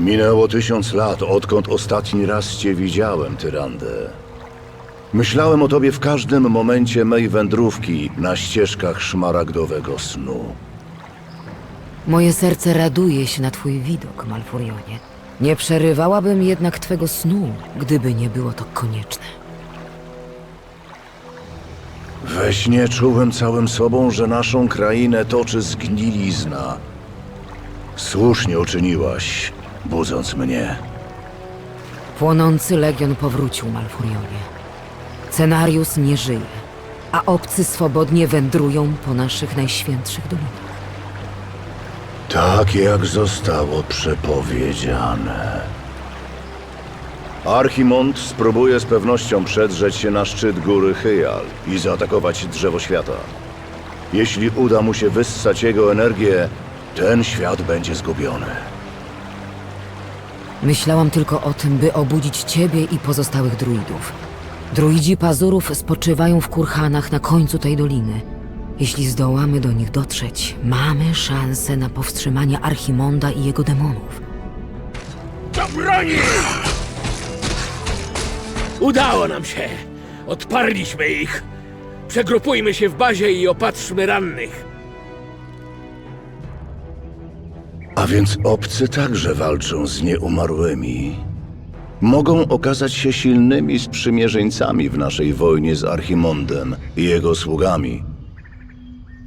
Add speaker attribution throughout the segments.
Speaker 1: Minęło tysiąc lat, odkąd ostatni raz cię widziałem, Tyrandę. Myślałem o tobie w każdym momencie mej wędrówki na ścieżkach szmaragdowego snu.
Speaker 2: Moje serce raduje się na twój widok, Malfurionie. Nie przerywałabym jednak twego snu, gdyby nie było to konieczne.
Speaker 1: We śnie czułem całym sobą, że naszą krainę toczy zgnilizna. Słusznie uczyniłaś, budząc mnie.
Speaker 2: Płonący legion powrócił, Malfurionie. Cenarius nie żyje, a obcy swobodnie wędrują po naszych najświętszych dolinach.
Speaker 1: Tak jak zostało przepowiedziane. Archimond spróbuje z pewnością przedrzeć się na szczyt góry Hyjal i zaatakować drzewo świata. Jeśli uda mu się wyssać jego energię, ten świat będzie zgubiony.
Speaker 2: Myślałam tylko o tym, by obudzić ciebie i pozostałych druidów. Druidzi pazurów spoczywają w kurhanach na końcu tej doliny. Jeśli zdołamy do nich dotrzeć, mamy szansę na powstrzymanie Archimonda i jego demonów.
Speaker 3: Do broni! Udało nam się! Odparliśmy ich! Przegrupujmy się w bazie i opatrzmy rannych.
Speaker 1: Więc obcy także walczą z nieumarłymi. Mogą okazać się silnymi sprzymierzeńcami w naszej wojnie z Archimondem i jego sługami.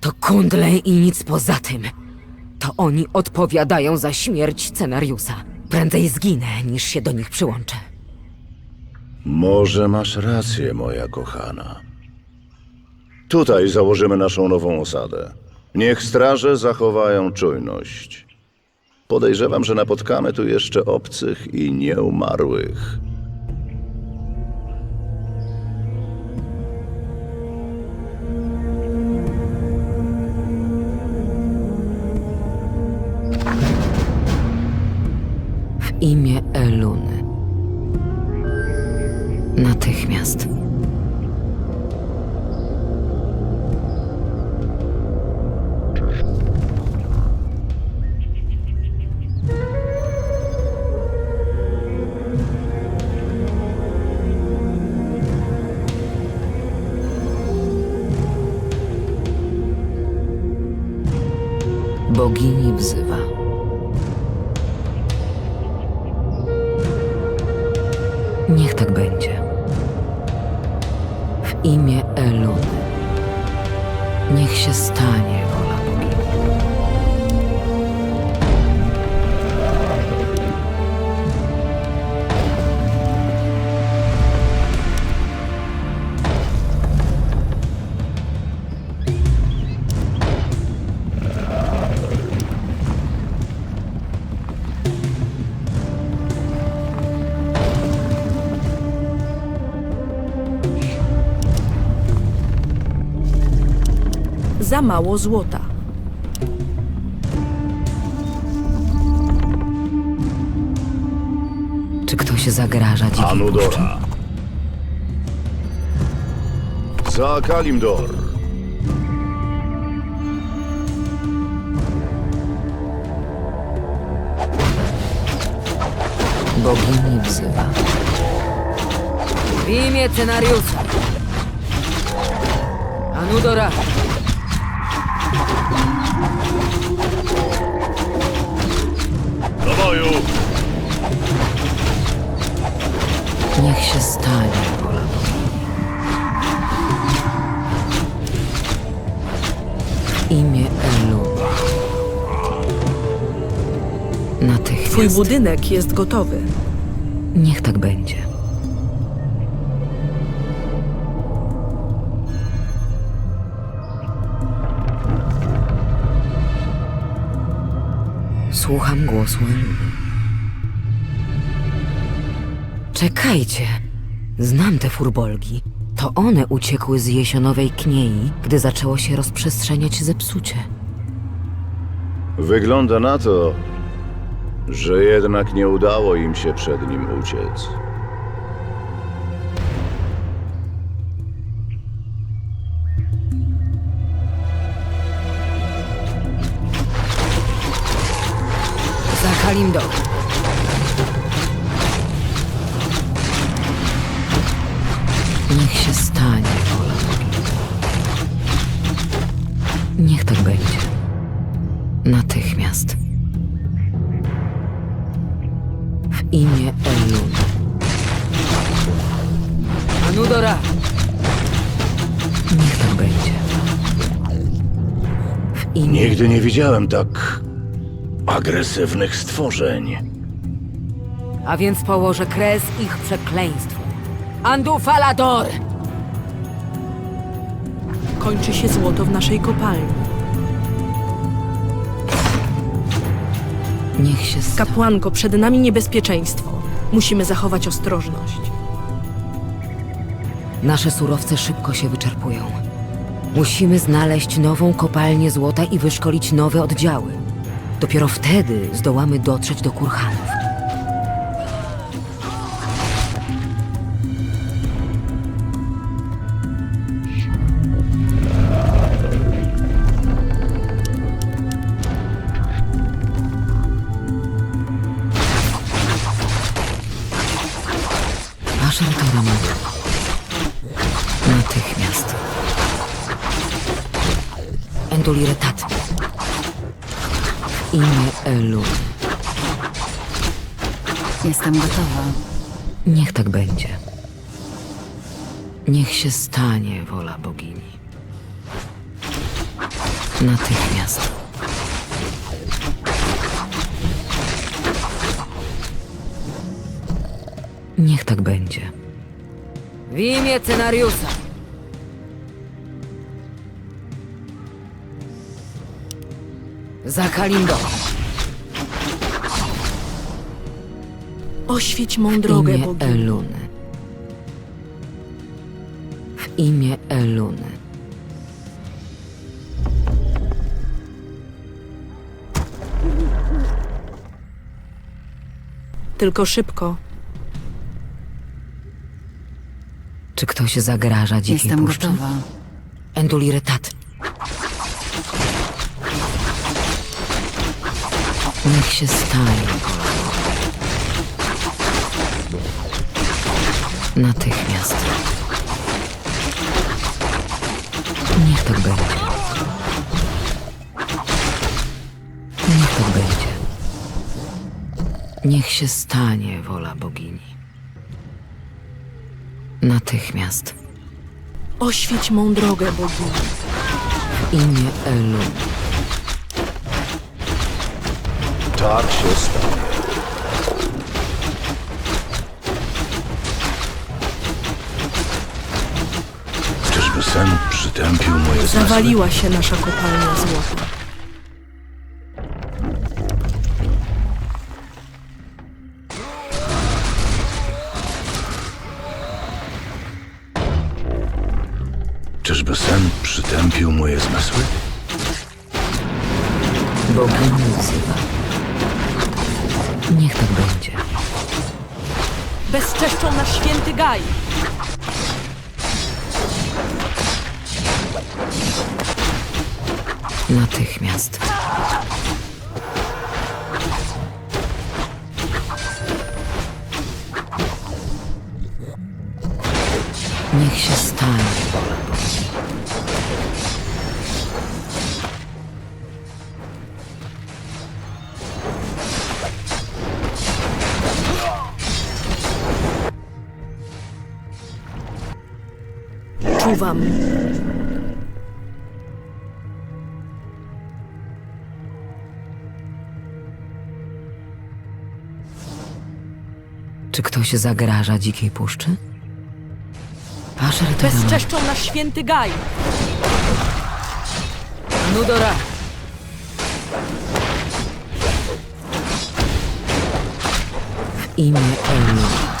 Speaker 2: To kundle i nic poza tym. To oni odpowiadają za śmierć scenariusza. Prędzej zginę, niż się do nich przyłączę.
Speaker 1: Może masz rację, moja kochana. Tutaj założymy naszą nową osadę. Niech straże zachowają czujność. Podejrzewam, że napotkamy tu jeszcze obcych i nieumarłych.
Speaker 2: W imię Eluny. Natychmiast. Niech tak będzie. W imię Eluny. Niech się stanie wola bogini.
Speaker 4: Mało złota.
Speaker 2: Czy ktoś zagraża dzikiej puszczy?
Speaker 1: Anudora. Za Kalimdor.
Speaker 2: Bogini wzywa. W imię scenariusza. Anudora.
Speaker 1: Do boju!
Speaker 2: Niech się stanie imię Eluny. Natychmiast.
Speaker 4: Twój budynek jest gotowy.
Speaker 2: Niech tak będzie. Słucham głosu. Czekajcie. Znam te furbolgi. To one uciekły z jesionowej kniei, gdy zaczęło się rozprzestrzeniać zepsucie.
Speaker 1: Wygląda na to, że jednak nie udało im się przed nim uciec.
Speaker 2: Niech się stanie, Ola. Niech tak będzie. Natychmiast. W imię Elu. Anudora! Niech tak będzie. W imię...
Speaker 1: Nigdy nie widziałem tak agresywnych stworzeń.
Speaker 2: A więc położę kres ich przekleństw. Andufalador!
Speaker 4: Kończy się złoto w naszej kopalni.
Speaker 2: Niech się sta...
Speaker 4: Kapłanko, przed nami niebezpieczeństwo. Musimy zachować ostrożność.
Speaker 2: Nasze surowce szybko się wyczerpują. Musimy znaleźć nową kopalnię złota i wyszkolić nowe oddziały. Dopiero wtedy zdołamy dotrzeć do kurhanów. Natychmiast. Niech tak będzie. W imię scenariusza. Za Kalimdo.
Speaker 4: Oświeć mą
Speaker 2: W
Speaker 4: drogę,
Speaker 2: imię. Eluny. W imię Eluny.
Speaker 4: Tylko szybko.
Speaker 2: Czy ktoś zagraża dzikiej
Speaker 5: Jestem
Speaker 2: puszczy?
Speaker 5: gotowa.
Speaker 2: Enduliretat. Niech się stanie. Natychmiast. Niech tak będzie. Niech tak będzie. Niech się stanie wola bogini. Natychmiast.
Speaker 4: Oświeć mą drogę, bogini.
Speaker 2: W imię Elu.
Speaker 1: Tak się stanie. Czyżby sen przytępił moje zmysły?
Speaker 4: Zawaliła się nasza kopalnia złota.
Speaker 1: Czyżby sen przytępił moje zmysły?
Speaker 2: Bogini wzywa. Niech tak będzie.
Speaker 4: Bezczeszczą nasz święty gaj.
Speaker 2: Natychmiast. Niech się stanie
Speaker 4: Czuwam.
Speaker 2: Czy ktoś zagraża dzikiej puszczy? Paszer to
Speaker 4: Bezczeszczą nasz święty gaj.
Speaker 2: Nudora! W imię Elu.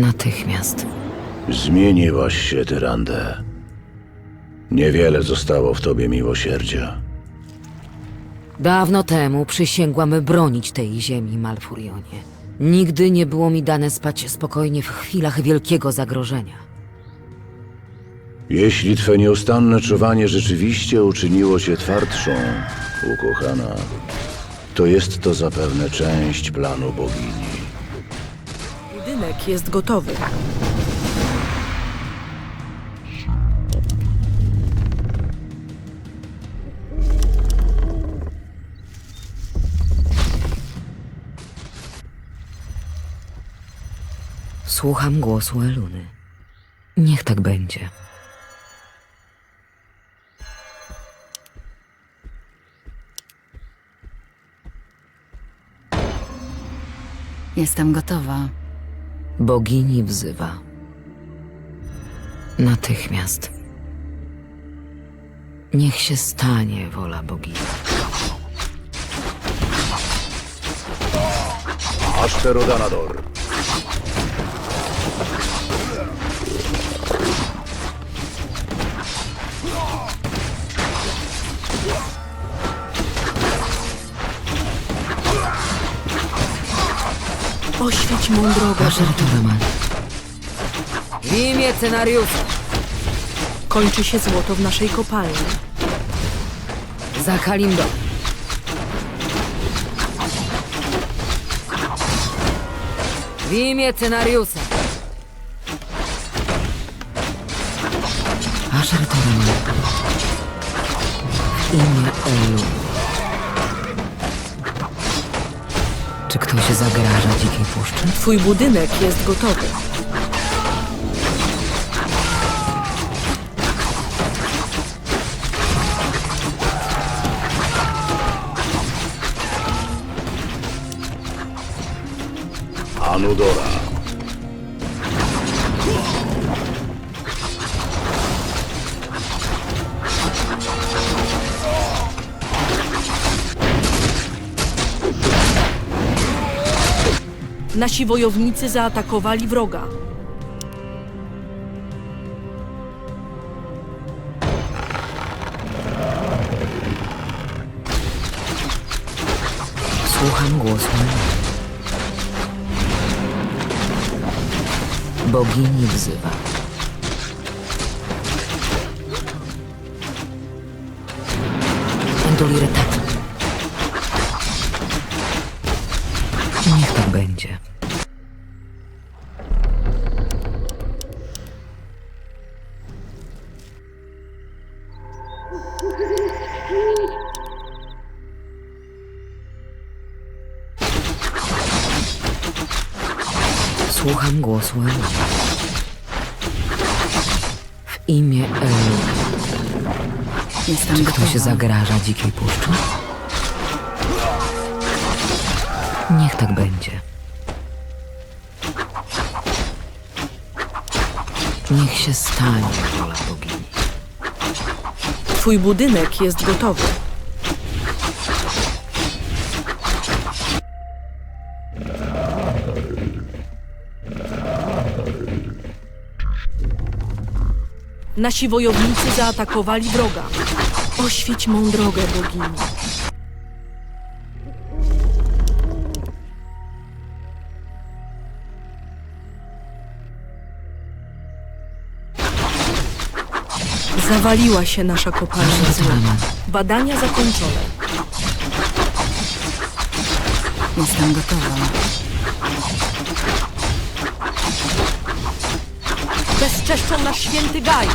Speaker 2: Natychmiast.
Speaker 1: Zmieniłaś się, Tyrande. Niewiele zostało w tobie miłosierdzia.
Speaker 2: Dawno temu przysięgłam bronić tej ziemi, Malfurionie. Nigdy nie było mi dane spać spokojnie w chwilach wielkiego zagrożenia.
Speaker 1: Jeśli twe nieustanne czuwanie rzeczywiście uczyniło cię twardszą, ukochana, to jest to zapewne część planu bogini.
Speaker 4: Jest gotowy.
Speaker 2: Słucham głosu Eluny. Niech tak będzie.
Speaker 5: Jestem gotowa.
Speaker 2: Bogini wzywa. Natychmiast. Niech się stanie wola bogini.
Speaker 1: Ashperodanador.
Speaker 4: Oświeć mą drogę.
Speaker 2: Toraman. W imię scenariusza.
Speaker 4: Kończy się złoto w naszej kopalni.
Speaker 2: Za Kalimdo. W imię scenariusza. Asher Toraman. W imię Elu. Czy ktoś zagraża dzikiej puszczy?
Speaker 4: Twój budynek jest gotowy. Nasi wojownicy zaatakowali wroga.
Speaker 2: Słucham głosu. Bogini wzywa. Słucham głosu Elu. W imię Elu.
Speaker 5: Jestem
Speaker 2: Czy
Speaker 5: gotowa.
Speaker 2: ktoś zagraża dzikiej puszczy? Niech tak będzie. Niech się stanie wola bogini.
Speaker 4: Twój budynek jest gotowy. Nasi wojownicy zaatakowali wroga. Oświeć mą drogę, bogini. Zawaliła się nasza kopalnia złota. Badania zakończone.
Speaker 5: Jestem gotowa.
Speaker 4: Bezczeszczą nasz święty gaj.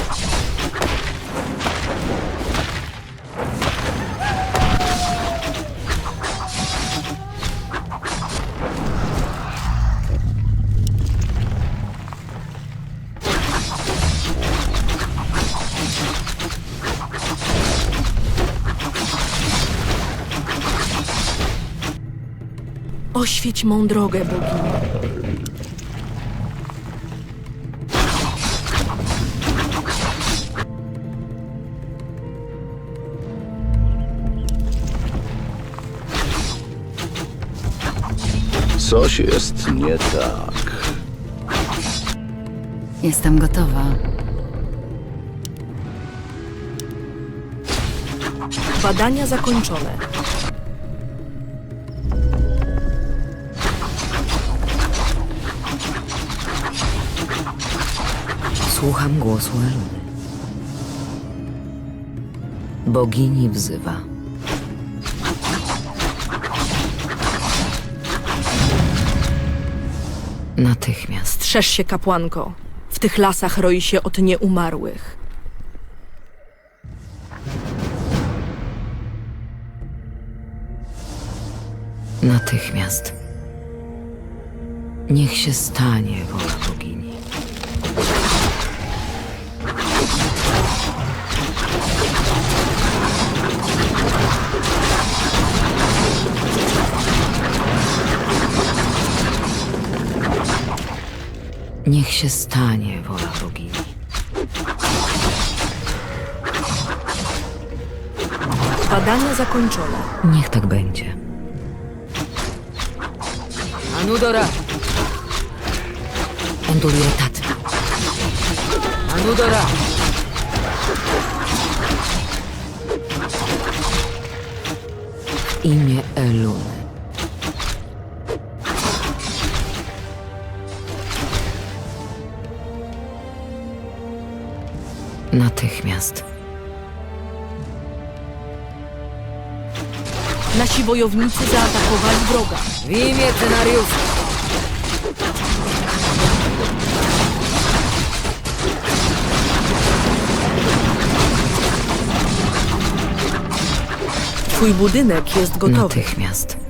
Speaker 4: Oświeć mą drogę, bogini.
Speaker 1: Coś jest nie tak.
Speaker 5: Jestem gotowa.
Speaker 4: Badania zakończone.
Speaker 2: Słucham głosu Eluny. Bogini wzywa. Natychmiast.
Speaker 4: Strzeż się, kapłanko. W tych lasach roi się od nieumarłych.
Speaker 2: Natychmiast. Niech się stanie wola Niech się stanie wola bogini.
Speaker 4: Badania zakończone.
Speaker 2: Niech tak będzie. Anudora! Endulietat. Anudora! W imię Eluny. Natychmiast.
Speaker 4: Nasi wojownicy zaatakowali wroga.
Speaker 2: W imię scenariusza.
Speaker 4: Twój budynek jest gotowy.
Speaker 2: Natychmiast.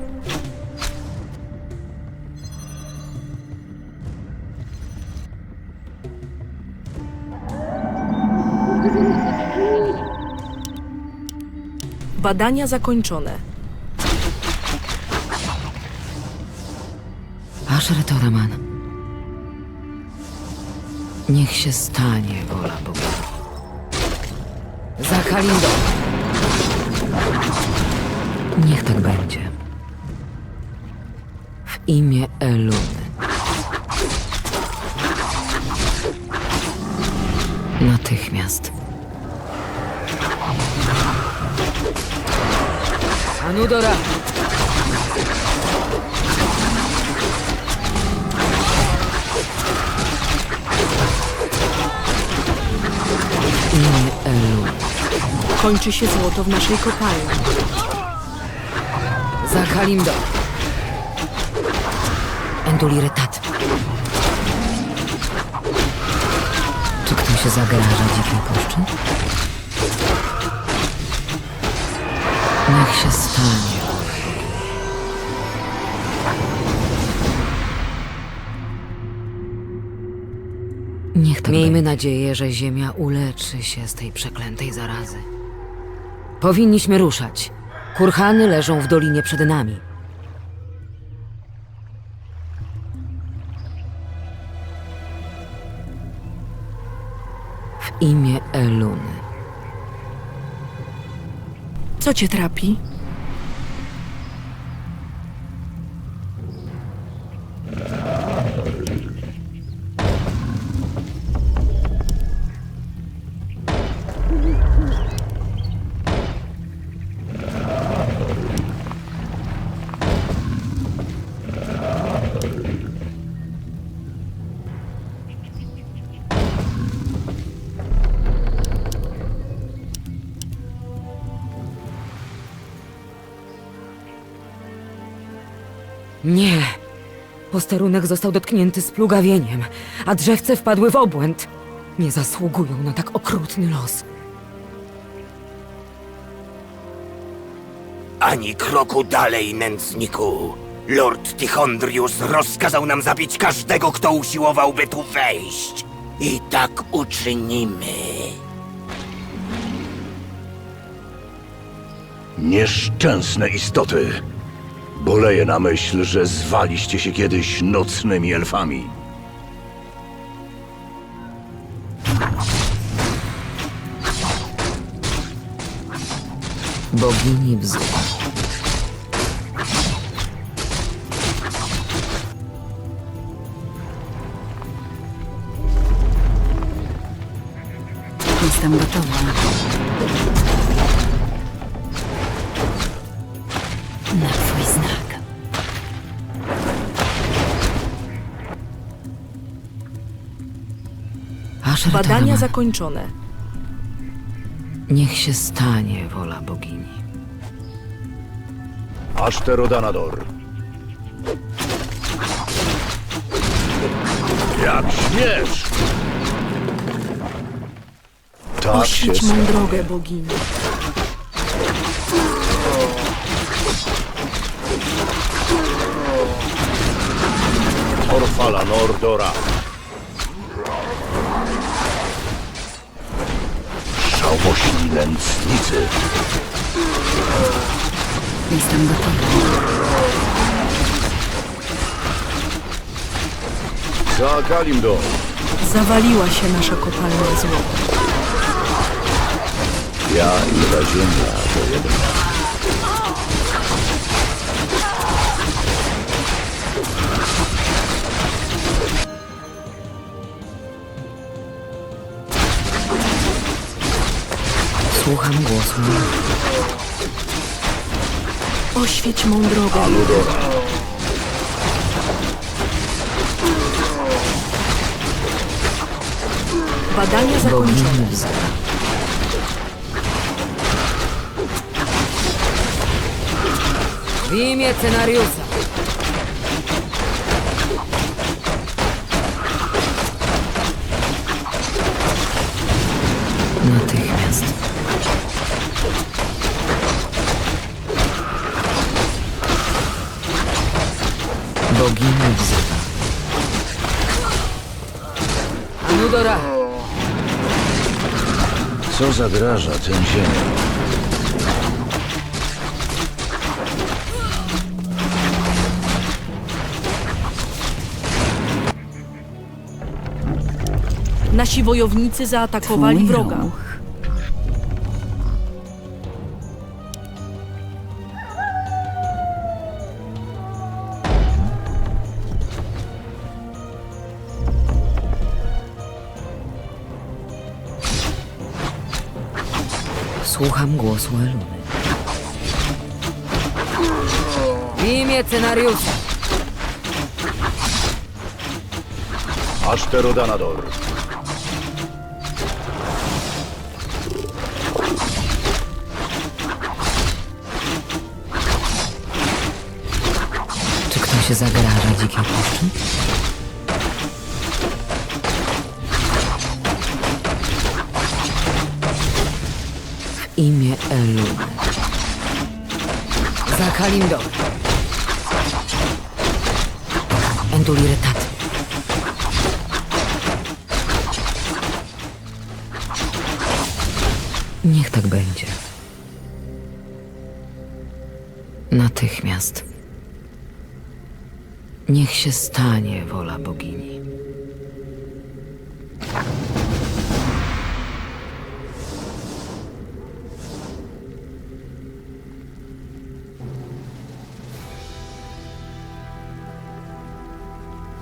Speaker 4: Badania zakończone.
Speaker 2: Asher Toraman. Niech się stanie wola Boga. Za Kalindo. Niech tak będzie. W imię Eluny. Natychmiast. Anudora! W imię Eluny.
Speaker 4: Kończy się złoto w naszej kopalni.
Speaker 2: Za Kalimdo. Enduliretat. Czy ktoś zagraża dzikiej puszczy? Niech się stanie. Niech tak Miejmy nadzieję, że Ziemia uleczy się z tej przeklętej zarazy. Powinniśmy ruszać. Kurhany leżą w dolinie przed nami. W imię Eluny.
Speaker 4: Co cię trapi?
Speaker 2: Posterunek został dotknięty splugawieniem, a drzewce wpadły w obłęd. Nie zasługują na tak okrutny los.
Speaker 6: Ani kroku dalej, nędzniku. Lord Tichondrius rozkazał nam zabić każdego, kto usiłowałby tu wejść. I tak uczynimy.
Speaker 1: Nieszczęsne istoty. Boleję na myśl, że zwaliście się kiedyś nocnymi elfami.
Speaker 2: Bogini bzu.
Speaker 5: Jestem gotowa.
Speaker 2: Asher
Speaker 4: Badania
Speaker 2: Toraman.
Speaker 4: zakończone.
Speaker 2: Niech się stanie wola bogini.
Speaker 1: Aszterodanador. Jak śmiesz! Tak się
Speaker 4: Oświeć mą drogę, bogini.
Speaker 1: Orfala Nordora. Nędznicy.
Speaker 5: Jestem gotowa.
Speaker 1: Za Kalimdor!
Speaker 4: Zawaliła się nasza kopalnia złota.
Speaker 1: Ja i ta ziemia to jedno.
Speaker 2: Słucham głosu.
Speaker 4: Oświeć mą drogę. Badania zakończone.
Speaker 2: W imię scenariusza. Natychmiast.
Speaker 1: Co zagraża tym ziemiom?
Speaker 4: Nasi wojownicy zaatakowali
Speaker 5: Twój
Speaker 4: wroga.
Speaker 5: ruch.
Speaker 2: Słucham głosu Eluny. W imię scenariusza.
Speaker 1: Ashterdanador.
Speaker 2: Czy ktoś zagraża dzikiej puszczy? Eluny. Za Kalimdor. Enduliretat. Niech tak będzie. Natychmiast. Niech się stanie wola bogini.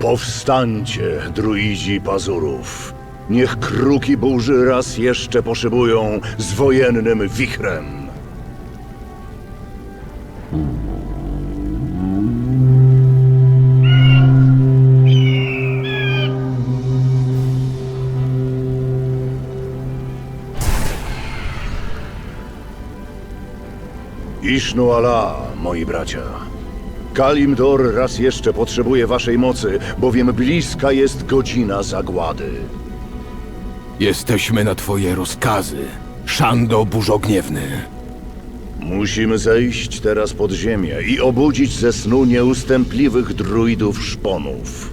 Speaker 1: Powstańcie, druidzi pazurów. Niech kruki burzy raz jeszcze poszybują z wojennym wichrem. Ishnu Allah, moi bracia. Kalimdor raz jeszcze potrzebuje waszej mocy, bowiem bliska jest godzina zagłady.
Speaker 3: Jesteśmy na twoje rozkazy, Szando Burzogniewny.
Speaker 1: Musimy zejść teraz pod ziemię i obudzić ze snu nieustępliwych druidów szponów.